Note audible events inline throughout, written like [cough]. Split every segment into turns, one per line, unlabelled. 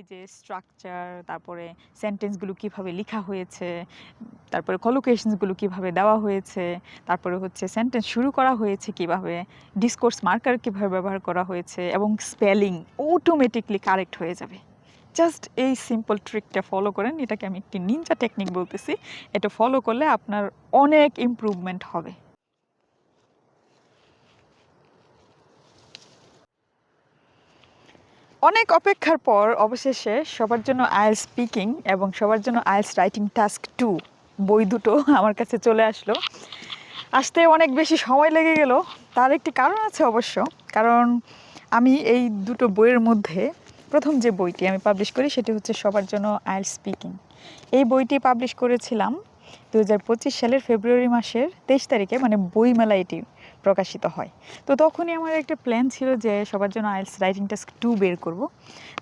এই যে স্ট্রাকচার তারপরে সেন্টেন্সগুলো কীভাবে লেখা হয়েছে, তারপরে কলোকেশনসগুলো কীভাবে দেওয়া হয়েছে, তারপরে হচ্ছে সেন্টেন্স শুরু করা হয়েছে কীভাবে ডিসকোর্স মার্কার কীভাবে ব্যবহার করা হয়েছে এবং স্পেলিং অটোমেটিকলি কারেক্ট হয়ে যাবে। জাস্ট এই সিম্পল ট্রিকটা ফলো করেন, এটাকে আমি একটি নিনজা টেকনিক বলতেছি, এটা ফলো করলে আপনার অনেক ইমপ্রুভমেন্ট হবে। অনেক অপেক্ষার পর অবশেষে সবার জন্য আইএলস স্পিকিং এবং সবার জন্য আইএলস রাইটিং টাস্ক টু বই দুটো [laughs] আমার কাছে চলে আসলো। আসতে অনেক বেশি সময় লেগে গেল। তার একটি কারণ আছে অবশ্য। কারণ আমি এই দুটো বইয়ের মধ্যে প্রথম যে বইটি আমি পাবলিশ করি সেটি হচ্ছে সবার জন্য আইএলস স্পিকিং। এই বইটি পাবলিশ করেছিলাম দু হাজার পঁচিশ সালের ফেব্রুয়ারি মাসের তেইশ তারিখে মানে বইমেলা এটি প্রকাশিত হয়। তো তখনই আমার একটা প্ল্যান ছিল যে সবার জন্য আইএলস রাইটিং টাস্ক টু বের করব।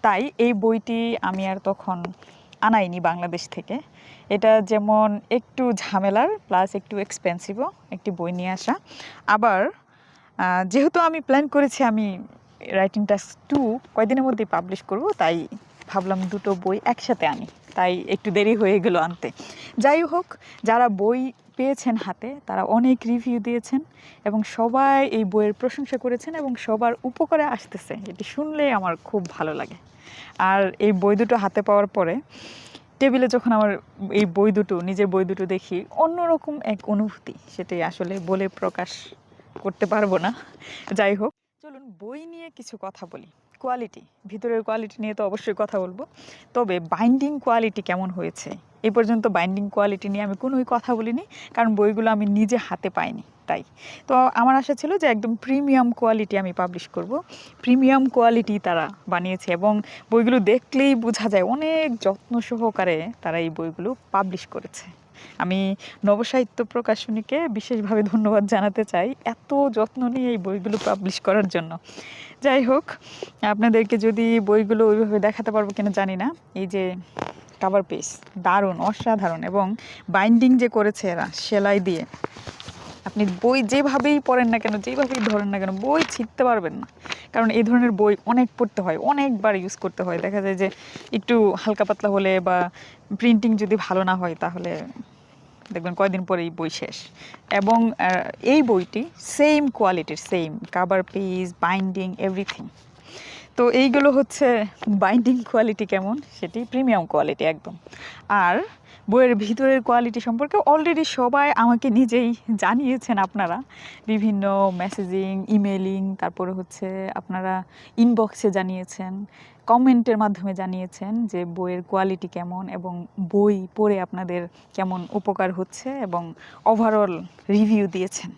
তাই এই বইটি আমি আর তখন আনাইনি বাংলাদেশ থেকে। এটা যেমন একটু ঝামেলার প্লাস একটু এক্সপেন্সিভও একটি বই নিয়ে আসা। আবার যেহেতু আমি প্ল্যান করেছি আমি রাইটিং টাস্ক টু কয়দিনের মধ্যেই পাবলিশ করব, তাই ভাবলাম দুটো বই একসাথে আনি। তাই একটু দেরি হয়ে গেল আনতে। যাই হোক, যারা বই পেয়েছেন হাতে, তারা অনেক রিভিউ দিয়েছেন এবং সবাই এই বইয়ের প্রশংসা করেছেন এবং সবার উপকারে আসতেছে। এটি শুনলে আমার খুব ভালো লাগে। আর এই বই দুটো হাতে পাওয়ার পরে টেবিলে যখন আমার এই বই দুটো, নিজের বই দুটো দেখি, অন্যরকম এক অনুভূতি, সেটাই আসলে বলে প্রকাশ করতে পারব না। যাই হোক, চলুন বই নিয়ে কিছু কথা বলি। কোয়ালিটি ভিতরের কোয়ালিটি নিয়ে তো অবশ্যই কথা বলব। তবে বাইন্ডিং কোয়ালিটি কেমন হয়েছে? এ পর্যন্ত বাইন্ডিং কোয়ালিটি নিয়ে আমি কোনোই কথা বলিনি, কারণ বইগুলো আমি নিজে হাতে পাইনি, তাই। তো আমার আশা ছিল যে একদম প্রিমিয়াম কোয়ালিটি আমি পাবলিশ করব। প্রিমিয়াম কোয়ালিটি তারা বানিয়েছে এবং বইগুলো দেখলেই বোঝা যায় অনেক যত্ন সহকারে তারা এই বইগুলো পাবলিশ করেছে। আমি নবসাহিত্য প্রকাশনীকে বিশেষভাবে ধন্যবাদ জানাতে চাই এত যত্ন নিয়ে এই বইগুলো পাবলিশ করার জন্য। যাই হোক, আপনাদেরকে যদি বইগুলো ওইভাবে দেখাতে পারব কিনা জানি না। এই যে কাভার পেজ দারুণ, অসাধারণ এবং বাইন্ডিং যে করেছে এরা, সেলাই দিয়ে। আপনি বই যেভাবেই পড়েন না কেন, যেভাবেই ধরেন না কেন, বই ছিঁড়তে পারবেন না। কারণ এই ধরনের বই অনেক পড়তে হয়, অনেকবার ইউজ করতে হয়। দেখা যায় যে একটু হালকা পাতলা হলে বা প্রিন্টিং যদি ভালো না হয় তাহলে দেখবেন কয়দিন পরেই বই শেষ। এবং এই বইটি সেম কোয়ালিটির same cover page binding everything তো এইগুলো হচ্ছে বাইন্ডিং কোয়ালিটি কেমন? সেটি প্রিমিয়াম কোয়ালিটি একদম। আর বইয়ের ভিতরের কোয়ালিটি সম্পর্কে অলরেডি সবাই আমাকে নিজেই জানিয়েছেন আপনারা। বিভিন্ন মেসেজিং ইমেলিং তারপরে হচ্ছে আপনারা ইনবক্সে জানিয়েছেন। কমেন্টের মাধ্যমে জানিয়েছেন যে বইয়ের কোয়ালিটি কেমন এবং বই পড়ে আপনাদের কেমন উপকার হচ্ছে এবং ওভারঅল রিভিউ দিয়েছেন।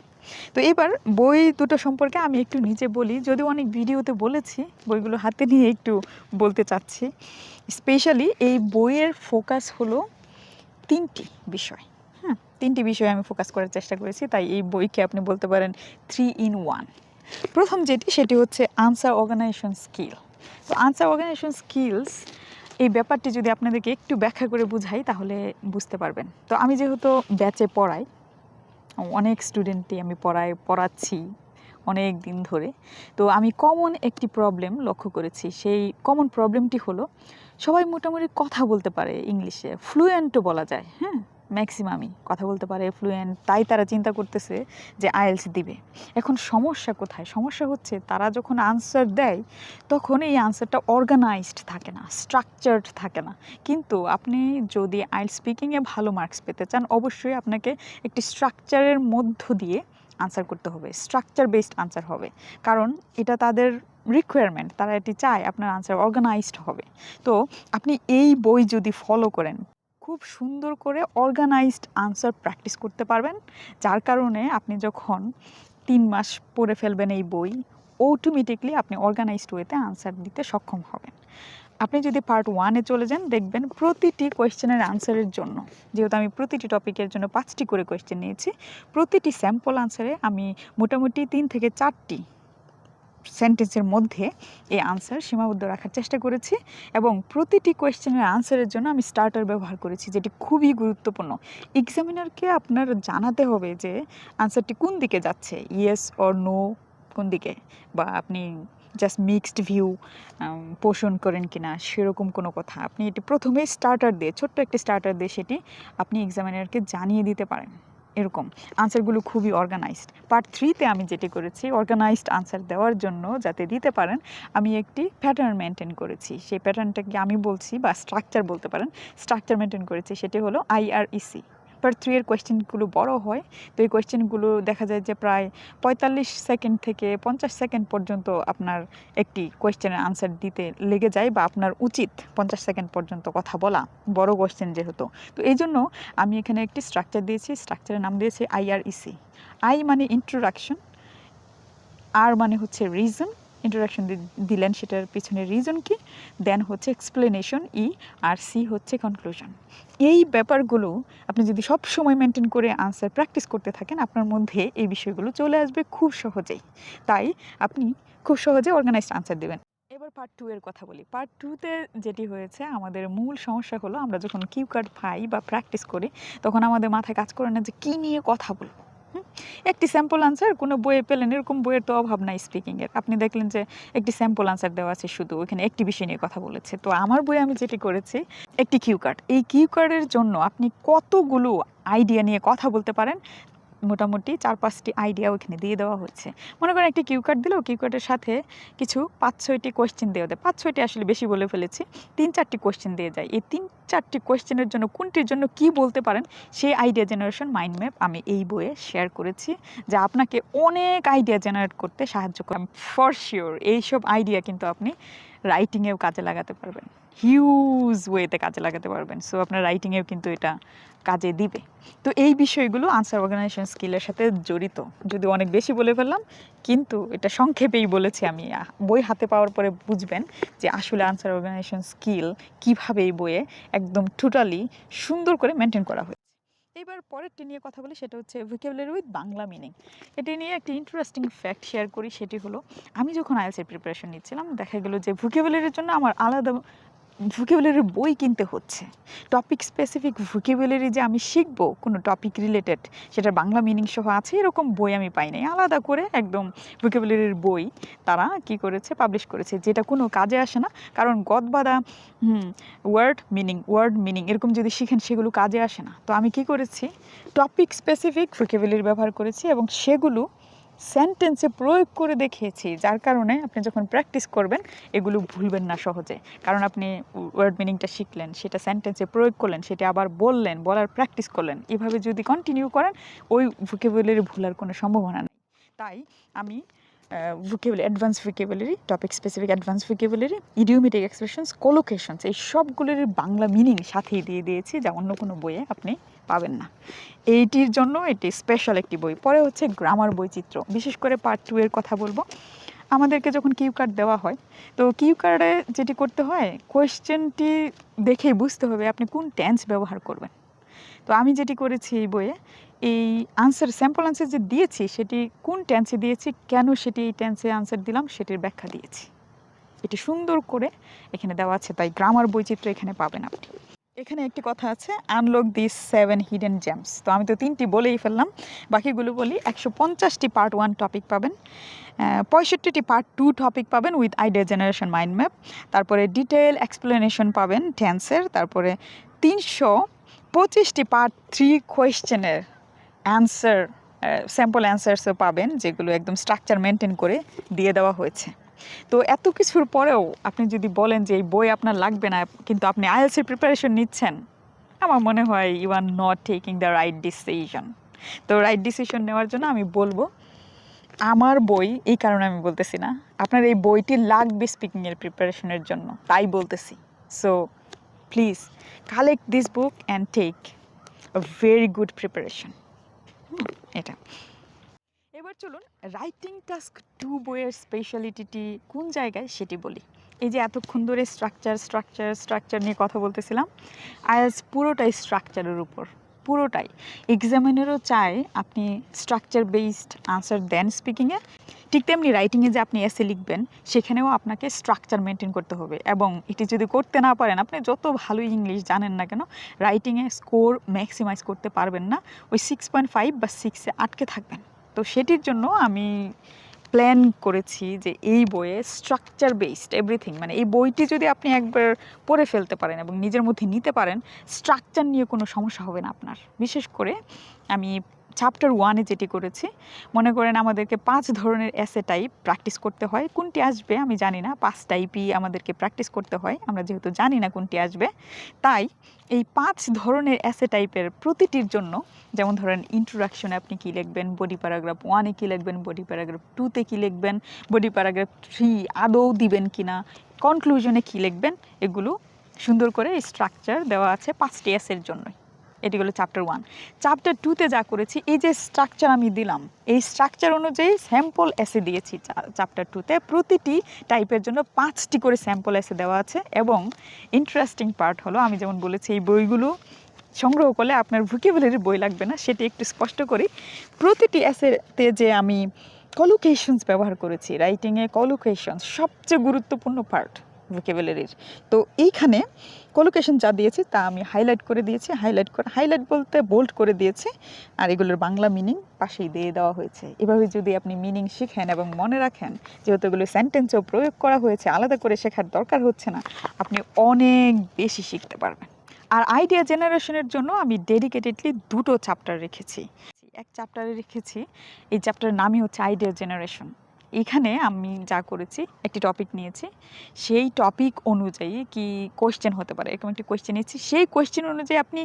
তো এবার বই দুটো সম্পর্কে আমি একটু নিচে বলি, যদিও অনেক ভিডিওতে বলেছি, বইগুলো হাতে নিয়ে একটু বলতে চাচ্ছি। স্পেশালি এই বইয়ের ফোকাস হলো তিনটি বিষয়। হ্যাঁ তিনটি বিষয়ে আমি ফোকাস করার চেষ্টা করেছি, তাই এই বইকে আপনি বলতে পারেন থ্রি ইন ওয়ান প্রথম যেটি, সেটি হচ্ছে আনসার অর্গানাইজেশন স্কিল তো আনসার অর্গানাইজেশন স্কিলস, এই ব্যাপারটি যদি আপনাদেরকে একটু ব্যাখ্যা করে বুঝাই, তাহলে বুঝতে পারবেন। তো আমি যেহেতু ব্যাচে পড়াই, অনেক স্টুডেন্টই আমি পড়াই, পড়াচ্ছি অনেক দিন ধরে। তো আমি কমন একটি প্রবলেম লক্ষ্য করেছি, সেই কমন প্রবলেমটি হলো, সবাই মোটামুটি কথা বলতে পারে ইংলিশে ফ্লুয়েন্টও বলা যায় হ্যাঁ? ম্যাক্সিমামই, কথা বলতে পারে ফ্লুয়েন্ট তাই তারা চিন্তা করতেছে যে আইএলস দিবে। এখন সমস্যা কোথায়? সমস্যা হচ্ছে তারা যখন আনসার দেয়, তখন এই আনসারটা অর্গানাইজড থাকে না স্ট্রাকচার্ড থাকে না। কিন্তু আপনি যদি আইএল স্পিকিংয়ে ভালো মার্কস পেতে চান, অবশ্যই আপনাকে একটি স্ট্রাকচারের মধ্য দিয়ে আনসার করতে হবে স্ট্রাকচার বেসড আনসার হবে। কারণ এটা তাদের রিকোয়ারমেন্ট তারা এটি চায় আপনার আনসার অর্গানাইজড হবে। তো আপনি এই বই যদি ফলো করেন খুব সুন্দর করে অর্গানাইজড আনসার প্র্যাকটিস করতে পারবেন। যার কারণে আপনি যখন তিন মাস পড়ে ফেলবেন এই বই অটোমেটিকলি আপনি অর্গানাইজড ওয়েতে আনসার দিতে সক্ষম হবেন। আপনি যদি পার্ট ওয়ানে চলে যান, দেখবেন প্রতিটি কোয়েশ্চেনের আনসারের জন্য, যেহেতু আমি প্রতিটি টপিকের জন্য পাঁচটি করে কোয়েশ্চেন নিয়েছি, প্রতিটি স্যাম্পল আনসারে আমি মোটামুটি তিন থেকে চারটি সেন্টেন্সের মধ্যে এই আনসার সীমাবদ্ধ রাখার চেষ্টা করেছি এবং প্রতিটি কোয়েশ্চেনের আনসারের জন্য আমি স্টার্টার ব্যবহার করেছি, যেটি খুবই গুরুত্বপূর্ণ। এক্সামিনারকে আপনার জানাতে হবে যে আনসারটি কোন দিকে যাচ্ছে ইয়েস অর নো কোন দিকে? বা আপনি জাস্ট মিক্সড ভিউ পোষণ করেন কি না সেরকম কোনো কথা। আপনি এটি প্রথমে স্টার্টার দিয়ে, ছোট্ট একটি স্টার্টার দিয়ে সেটি আপনি এক্সামিনারকে জানিয়ে দিতে পারেন। এরকম। আনসারগুলো খুবই অর্গানাইজড পার্ট থ্রিতে আমি যেটি করেছি অর্গানাইজড আনসার দেওয়ার জন্য যাতে দিতে পারেন, আমি একটি প্যাটার্ন মেনটেন করেছি। সেই প্যাটার্নটাকে আমি বলছি বা স্ট্রাকচার বলতে পারেন স্ট্রাকচার মেনটেন করেছি, সেটি হলো আইআরইসি পার্ট থ্রি এর কোয়েশ্চেনগুলো বড় হয়, তো এই কোয়েশ্চেনগুলো দেখা যায় যে প্রায় পঁয়তাল্লিশ সেকেন্ড থেকে পঞ্চাশ সেকেন্ড পর্যন্ত আপনার একটি কোয়েশ্চেনের আনসার দিতে লেগে যায় বা আপনার উচিত পঞ্চাশ সেকেন্ড পর্যন্ত কথা বলা, বড় কোয়েশ্চেন যেহেতু। তো এই জন্য আমি এখানে একটি স্ট্রাকচার দিয়েছি স্ট্রাকচারের নাম দিয়েছি আইআরইসি আই মানে ইন্ট্রোডাকশন আর মানে হচ্ছে রিজন ইন্ট্রোডাকশন দিলেন, সেটার পিছনে রিজন কি? দেন হচ্ছে এক্সপ্লেনেশন ই আর সি হচ্ছে কনক্লুশন এই ব্যাপারগুলো আপনি যদি সব সময় মেনটেন করে আনসার প্র্যাকটিস করতে থাকেন, আপনার মধ্যে এই বিষয়গুলো চলে আসবে খুব সহজেই। তাই আপনি খুব সহজে অর্গানাইজড আনসার দেবেন। এবার পার্ট টু এর কথা বলি। পার্ট টুতে যেটি হয়েছে, আমাদের মূল সমস্যা হলো, আমরা যখন কিউ কার্ড পাই বা প্র্যাকটিস করি, তখন আমাদের মাথায় কাজ করে না যে কী নিয়ে কথা বলব? একটি স্যাম্পল আনসার কোনো বইয়ে পেলেন, এরকম বইয়ের তো অভাব নাই স্পিকিংয়ের আপনি দেখলেন যে একটি স্যাম্পল আনসার দেওয়া আছে শুধু ওইখানে একটি বিষয় নিয়ে কথা বলেছে। তো আমার বই আমি যেটি করেছি, একটি কিউ কার্ড এই কিউ কার্ডের জন্য আপনি কতগুলো আইডিয়া নিয়ে কথা বলতে পারেন মোটামুটি চার পাঁচটি আইডিয়া ওখানে দিয়ে দেওয়া হচ্ছে। মনে করেন একটি কিউ কার্ড দিলেও কিউ কার্ডের সাথে কিছু পাঁচ ছয়টি কোয়েশ্চেন দেওয়া দেয় পাঁচ ছয়টি আসলে বেশি বলে ফেলেছি, তিন চারটি কোয়েশ্চেন দিয়ে যায়। এই তিন চারটি কোয়েশ্চেনের জন্য কোনটির জন্য কি বলতে পারেন, সেই আইডিয়া জেনারেশন মাইন্ড ম্যাপ আমি এই বইয়ে শেয়ার করেছি, যা আপনাকে অনেক আইডিয়া জেনারেট করতে সাহায্য করে। ফর শিওর এইসব আইডিয়া কিন্তু আপনি রাইটিংয়েও কাজে লাগাতে পারবেন। হিউজ ওয়েতে কাজে লাগাতে পারবেন। সো আপনার রাইটিংয়েও কিন্তু এটা কাজে দিবে। তো এই বিষয়গুলো আনসার অর্গানাইজেশন স্কিলের সাথে জড়িত। যদি অনেক বেশি বলে ফেললাম, কিন্তু এটা সংক্ষেপেই বলেছি আমি। বই হাতে পাওয়ার পরে বুঝবেন যে আসলে আনসার অর্গানাইজেশন স্কিল কীভাবে এই বইয়ে একদম টোটালি সুন্দর করে মেনটেন করা হয়েছে। এবার পরেরটি নিয়ে কথা বলি, সেটা হচ্ছে ভোকেবুলারি উইথ বাংলা মিনিং এটি নিয়ে একটি ইন্টারেস্টিং ফ্যাক্ট শেয়ার করি, সেটি হলো, আমি যখন আইএলসের প্রিপারেশন নিচ্ছিলাম, দেখা গেলো যে ভোকেবুলারির জন্য আমার আলাদা ভোকেবুলারির বই কিনতে হচ্ছে। টপিক স্পেসিফিক ভোকেবুলারি যে আমি শিখব, কোনো টপিক রিলেটেড সেটা বাংলা মিনিং সহ আছে, এরকম বই আমি পাই নাই। আলাদা করে একদম ভোকেবুলারির বই তারা কি করেছে পাবলিশ করেছে, যেটা কোনো কাজে আসে না। কারণ গদবাদা ওয়ার্ড মিনিং ওয়ার্ড মিনিং এরকম যদি শিখেন, সেগুলো কাজে আসে না। তো আমি কি করেছি? টপিক স্পেসিফিক ভোকেবুলারি ব্যবহার করেছি এবং সেগুলো সেন্টেন্সে প্রয়োগ করে দেখিয়েছি। যার কারণে আপনি যখন প্র্যাকটিস করবেন, এগুলো ভুলবেন না সহজে। কারণ আপনি ওয়ার্ড মিনিংটা শিখলেন, সেটা সেন্টেন্সে প্রয়োগ করলেন, সেটা আবার বললেন, বলার প্র্যাকটিস করলেন। এভাবে যদি কন্টিনিউ করেন, ওই ভোকেবুলারি ভুলার কোনো সম্ভাবনা নেই। তাই আমি vocabulary advance vocabulary topic specific advance vocabulary idiomatic expressions collocations এই সবগুলোর বাংলা মিনিং সাথেই দিয়ে দিয়েছি, যা অন্য কোনো বইয়ে আপনি পাবেন না। এইটির জন্য এটি স্পেশাল একটি বই। পরে হচ্ছে গ্রামার বৈচিত্র্য। বিশেষ করে পার্ট টু এর কথা বলব। আমাদেরকে যখন কিউ কার্ড দেওয়া হয়, তো কিউ কার্ডে যেটি করতে হয় কোয়েশ্চেনটি দেখেই বুঝতে হবে আপনি কোন টেন্স ব্যবহার করবেন। তো আমি যেটি করেছি এই বইয়ে এই আনসার স্যাম্পল আনসার যে দিয়েছি, সেটি কোন টেন্সে দিয়েছি, কেন সেটি এই টেন্সে আনসার দিলাম, সেটির ব্যাখ্যা দিয়েছি। এটি সুন্দর করে এখানে দেওয়া আছে, তাই গ্রামার বৈচিত্র্য এখানে পাবেন আপনি। এখানে একটি কথা আছে unlock this seven hidden gems তো আমি তো তিনটি বলেই ফেললাম, বাকিগুলো বলি, একশো পঞ্চাশটি পার্ট ওয়ান টপিক পাবেন পঁয়ষট্টিটি পার্ট টু টপিক পাবেন with idea generation mind map তারপরে ডিটেল এক্সপ্লেনেশন পাবেন টেন্সের তারপরে তিনশো পঁচিশটি পার্ট থ্রি কোয়েশ্চেনের অ্যান্সার স্যাম্পল অ্যান্সার্সও পাবেন যেগুলো একদম স্ট্রাকচার মেনটেন করে দিয়ে দেওয়া হয়েছে। তো এত কিছুর পরেও আপনি যদি বলেন যে এই বই আপনার লাগবে না, কিন্তু আপনি আইএলসির প্রিপারেশন নিচ্ছেন, আমার মনে হয় you are not taking the right decision তো রাইট ডিসিশন নেওয়ার জন্য আমি বলব, আমার বই এই কারণে আমি বলতেছি না, আপনার এই বইটি লাগবে স্পিকিংয়ের প্রিপারেশনের জন্য, তাই বলতেছি। So please collect this book and take a very good preparation এটা। এবার চলুন রাইটিং টাস্ক টু বইয়ের স্পেশালিটিটি কোন জায়গায় সেটি বলি। এই যে এতক্ষণ ধরে স্ট্রাকচার স্ট্রাকচার স্ট্রাকচার নিয়ে কথা বলতেছিলাম আয়াস পুরোটাই স্ট্রাকচারের উপর। পুরোটাই। এক্সামিনেরও চায় আপনি স্ট্রাকচার বেসড আনসার দেন স্পিকিংয়ে ঠিক তেমনি রাইটিংয়ে যে আপনি এসে লিখবেন, সেখানেও আপনাকে স্ট্রাকচার মেনটেন করতে হবে এবং এটি যদি করতে না পারেন, আপনি যত ভালো ইংলিশ জানেন না কেন রাইটিংয়ে স্কোর ম্যাক্সিমাইজ করতে পারবেন না। ওই সিক্স পয়েন্ট ফাইভ বা সিক্সে আটকে থাকবেন। তো সেটির জন্য আমি প্ল্যান করেছি যে এই বইয়ে স্ট্রাকচার বেসড এভরিথিং মানে এই বইটি যদি আপনি একবার পড়ে ফেলতে পারেন এবং নিজের মধ্যে নিতে পারেন স্ট্রাকচার নিয়ে কোনো সমস্যা হবে না আপনার। বিশেষ করে আমি চ্যাপ্টার ওয়ানে যেটি করেছি, মনে করেন আমাদেরকে পাঁচ ধরনের অ্যাসে টাইপ প্র্যাকটিস করতে হয়। কোনটি আসবে আমি জানি না, পাঁচ টাইপই আমাদেরকে প্র্যাকটিস করতে হয়। আমরা যেহেতু জানি না কোনটি আসবে, তাই এই পাঁচ ধরনের অ্যাসে টাইপের প্রতিটির জন্য, যেমন ধরেন ইন্ট্রোডাকশনে আপনি কী লিখবেন বডি প্যারাগ্রাফ ওয়ানে কী লিখবেন বডি প্যারাগ্রাফ টুতে কী লিখবেন বডি প্যারাগ্রাফ থ্রি আদৌ দিবেন কি না কনক্লুশনে কী লিখবেন, এগুলো সুন্দর করে স্ট্রাকচার দেওয়া আছে পাঁচটি অ্যাসের জন্যই। এটি হলো চ্যাপ্টার ওয়ান চ্যাপ্টার টুতে যা করেছি, এই যে স্ট্রাকচার আমি দিলাম, এই স্ট্রাকচার অনুযায়ী স্যাম্পল এসে দিয়েছি চ্যাপ্টার টুতে প্রতিটি টাইপের জন্য পাঁচটি করে স্যাম্পল এসে দেওয়া আছে এবং ইন্টারেস্টিং পার্ট হলো, আমি যেমন বলেছি, এই বইগুলো সংগ্রহ করলে আপনার ভুকেবুলারি বই লাগবে না, সেটি একটু স্পষ্ট করি। প্রতিটি এসেতে যে আমি কলোকেশনস ব্যবহার করেছি রাইটিংয়ে কলোকেশনস সবচেয়ে গুরুত্বপূর্ণ পার্ট ভোকেবুলারির তো এইখানে কলোকেশন যা দিয়েছি তা আমি হাইলাইট করে দিয়েছি। হাইলাইট করে হাইলাইট বলতে বোল্ড করে দিয়েছি। আর এগুলোর বাংলা মিনিং পাশেই দিয়ে দেওয়া হয়েছে। এভাবে যদি আপনি মিনিং শিখেন এবং মনে রাখেন, যেহেতু এগুলো সেন্টেন্সেও প্রয়োগ করা হয়েছে, আলাদা করে শেখার দরকার হচ্ছে না, আপনি অনেক বেশি শিখতে পারবেন। আর আইডিয়া জেনারেশনের জন্য আমি ডেডিকেটেডলি দুটো চ্যাপ্টার রেখেছি। এক চ্যাপ্টারে রেখেছি, এই চ্যাপ্টারের নামই হচ্ছে আইডিয়া জেনারেশন এখানে আমি যা করেছি, একটি টপিক নিয়েছি। সেই টপিক অনুযায়ী কি কোয়েশ্চেন হতে পারে, এরকম একটি কোয়েশ্চেন নিয়েছি। সেই কোয়েশ্চেন অনুযায়ী আপনি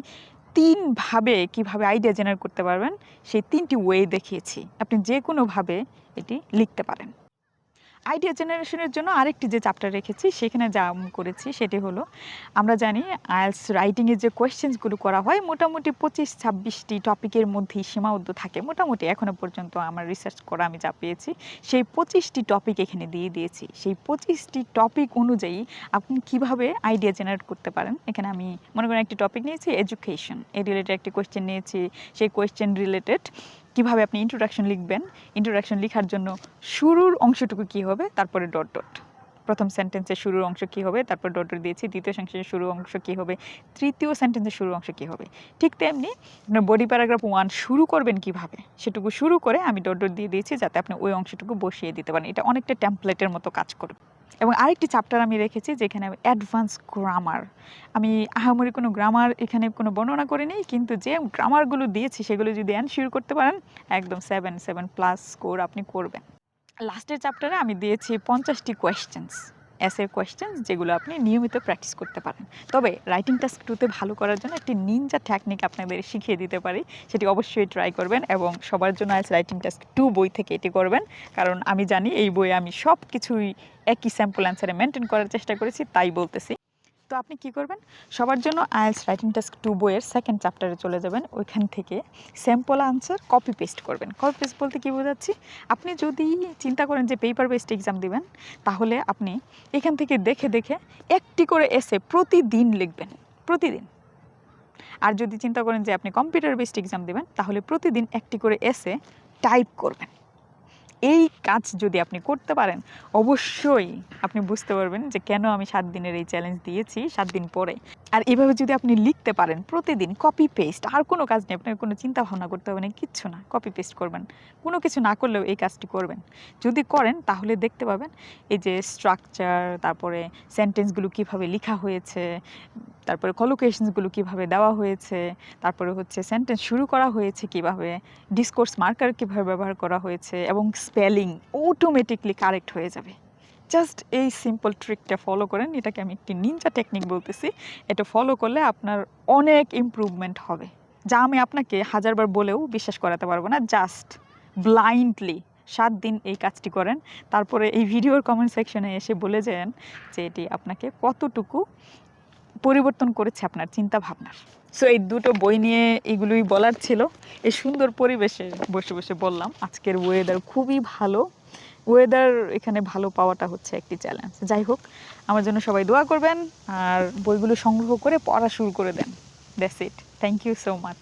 তিনভাবে কীভাবে আইডিয়া জেনারেট করতে পারবেন, সেই তিনটি ওয়ে দেখিয়েছি। আপনি যে কোনোভাবে এটি লিখতে পারেন। আইডিয়া জেনারেশনের জন্য আরেকটি যে চ্যাপ্টার রেখেছি, সেখানে যা করেছি সেটি হলো, আমরা জানি আইএলস রাইটিংয়ের যে কোয়েশ্চেন্সগুলো করা হয়, মোটামুটি পঁচিশ ছাব্বিশটি টপিকের মধ্যেই সীমাবদ্ধ থাকে। মোটামুটি এখনও পর্যন্ত আমার রিসার্চ করা আমি যা পেয়েছি, সেই পঁচিশটি টপিক এখানে দিয়ে দিয়েছি। সেই পঁচিশটি টপিক অনুযায়ী আপনি কীভাবে আইডিয়া জেনারেট করতে পারেন? এখানে আমি মনে করেন একটি টপিক নিয়েছি এডুকেশন এই রিলেটেড একটি কোয়েশ্চেন নিয়েছি, সেই কোয়েশ্চেন রিলেটেড কীভাবে আপনি ইন্ট্রোডাকশন লিখবেন ইন্ট্রোডাকশন লেখার জন্য শুরুর অংশটুকু কি হবে তারপরে ডট ডট প্রথম সেন্টেন্সের শুরুর অংশ কী হবে? তারপর ডট ডট দিয়েছি। দ্বিতীয় সেন্টেন্সের শুরুর অংশ কী হবে? তৃতীয় সেন্টেন্সের শুরুর অংশ কী হবে? ঠিক তেমনি আপনার বডি প্যারাগ্রাফ ওয়ান শুরু করবেন কীভাবে? সেটুকু শুরু করে আমি ডট ডট দিয়ে দিয়েছি যাতে আপনি ওই অংশটুকু বসিয়ে দিতে পারেন। এটা অনেকটা টেমপ্লেটের মতো কাজ করবে। এবং আরেকটি চ্যাপ্টার আমি রেখেছি যেখানে আমি অ্যাডভান্স গ্রামার আমি আহামরি কোনো গ্রামার এখানে কোনো বর্ণনা করিনি, কিন্তু যে গ্রামারগুলো দিয়েছি সেগুলো যদি অ্যানশিওর করতে পারেন, একদম সেভেন সেভেন প্লাস স্কোর আপনি করবেন। লাস্টের চ্যাপ্টারে আমি দিয়েছি পঞ্চাশটি কোয়েশ্চেন্স অ্যাসের কোয়েশ্চেন্স যেগুলো আপনি নিয়মিত প্র্যাকটিস করতে পারেন। তবে রাইটিং টাস্ক টুতে ভালো করার জন্য একটি নিনজা টেকনিক আপনাদের শিখিয়ে দিতে পারি, সেটি অবশ্যই ট্রাই করবেন এবং সবার জন্য আজ রাইটিং টাস্ক টু বই থেকে এটি করবেন। কারণ আমি জানি এই বইয়ে আমি সব কিছুই একই স্যাম্পল অ্যান্সারে মেনটেন করার চেষ্টা করেছি, তাই বলতেছি। তো আপনি কি করবেন? সবার জন্য আইএলস রাইটিং টাস্ক টু বইয়ের সেকেন্ড চ্যাপ্টারে চলে যাবেন। ওইখান থেকে স্যাম্পল আনসার কপি পেস্ট করবেন। কপি পেস্ট বলতে কী বোঝাচ্ছি? আপনি যদি চিন্তা করেন যে পেপার বেসড এক্সাম দিবেন, তাহলে আপনি এখান থেকে দেখে দেখে একটি করে এসে প্রতিদিন লিখবেন। প্রতিদিন। আর যদি চিন্তা করেন যে আপনি কম্পিউটার বেসড এক্সাম দেবেন, তাহলে প্রতিদিন একটি করে এসে টাইপ করবেন। এই কাজ যদি আপনি করতে পারেন, অবশ্যই আপনি বুঝতে পারবেন যে কেন আমি সাত দিনের এই চ্যালেঞ্জ দিয়েছি সাত দিন পরে। আর এভাবে যদি আপনি লিখতে পারেন প্রতিদিন কপি পেস্ট আর কোনো কাজ নেই আপনার কোনো চিন্তা ভাবনা করতে হবে না, কিচ্ছু না কপি পেস্ট করবেন। কোনো কিছু না করলেও এই কাজটি করবেন। যদি করেন তাহলে দেখতে পাবেন এই যে স্ট্রাকচার তারপরে সেন্টেন্সগুলো কীভাবে লেখা হয়েছে তারপরে কলোকেশনসগুলো কীভাবে দেওয়া হয়েছে, তারপরে হচ্ছে সেন্টেন্স শুরু করা হয়েছে কীভাবে ডিসকোর্স মার্কার কীভাবে ব্যবহার করা হয়েছে এবং স্পেলিং অটোমেটিকলি কারেক্ট হয়ে যাবে। জাস্ট এই সিম্পল ট্রিকটা ফলো করেন, এটাকে আমি একটি নিনজা টেকনিক বলতেছি। এটা ফলো করলে আপনার অনেক ইমপ্রুভমেন্ট হবে। যা আমি আপনাকে হাজারবার বলেও বিশ্বাস করাতে পারব না জাস্ট ব্লাইন্ডলি সাত দিন এই কাজটি করেন। তারপরে এই ভিডিওর কমেন্ট সেকশনে এসে বলে যান যে এটি আপনাকে কতটুকু পরিবর্তন করেছে আপনার চিন্তা ভাবনার সো এই দুটো বই নিয়ে এগুলোই বলার ছিল। এই সুন্দর পরিবেশে বসে বসে বললাম, আজকের ওয়েদার খুবই ভালো। ওয়েদার এখানে ভালো পাওয়াটা হচ্ছে একটি চ্যালেঞ্জ যাই হোক, আমার জন্য সবাই দোয়া করবেন আর বইগুলো সংগ্রহ করে পড়া শুরু করে দেন। That's it thank you so much